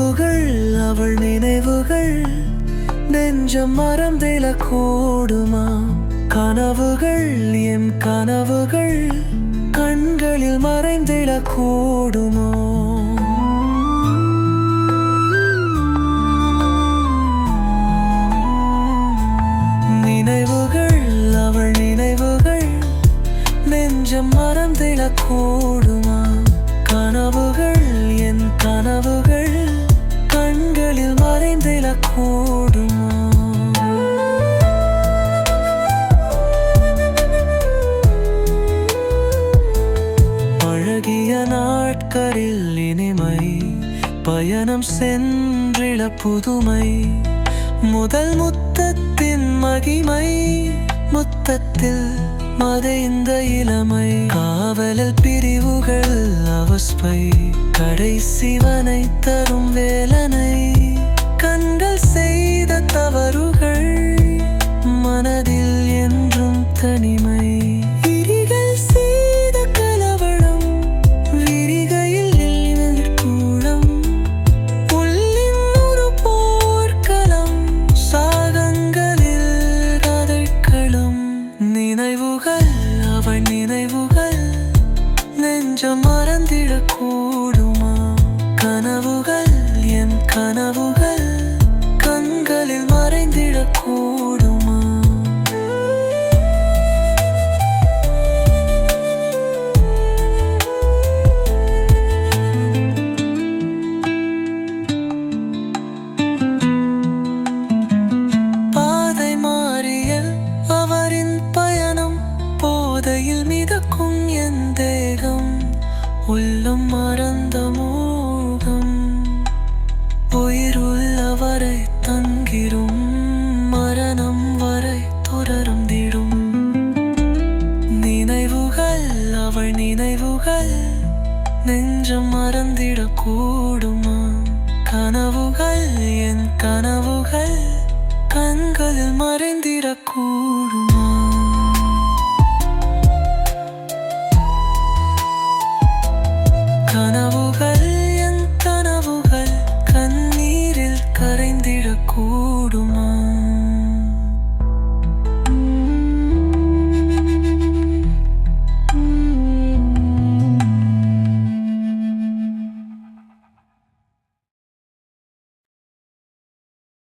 நினைவுகள் அவள் நினைவுகள் நெஞ்சம் மறந்தில கூடுமா கனவுகள் என் கனவுகள் கண்களில் மறைந்திட கூடுமோ நினைவுகள் அவள் நினைவுகள் நெஞ்சம் மறந்திட கூடும் நாட்களில் இனிமை பயணம் சென்றிட புதுமை. முதல் முத்தத்தின் மகிமை முத்தத்தில் மறைந்த இளமை. காவலில் பிரிவுகள் அவஸ்பை கடைசிவனை தரும் வேலனை. கண்கள் செய்த தவறு கொஞ்சம் மறந்திடக் கூடுமா? கனவுகள் என் கனவுகள் கண்களில் மறைந்திடக் கூடுமா? பாதை மாறிய அவரின் பயணம் போதையில் மிதக்கும் என் தேகம். உள்ளம் மறந்த மோகம். உயிர் உள்ளவரை தங்கிரும் மரணம் வரை தொடரும் திடும். நினைவுகள் அவள் நினைவுகள் நெஞ்சம் மறந்திடக்கூடுமா? கனவுகள் என் கனவுகள் கண்களில் மறைந்திடக்கூடும்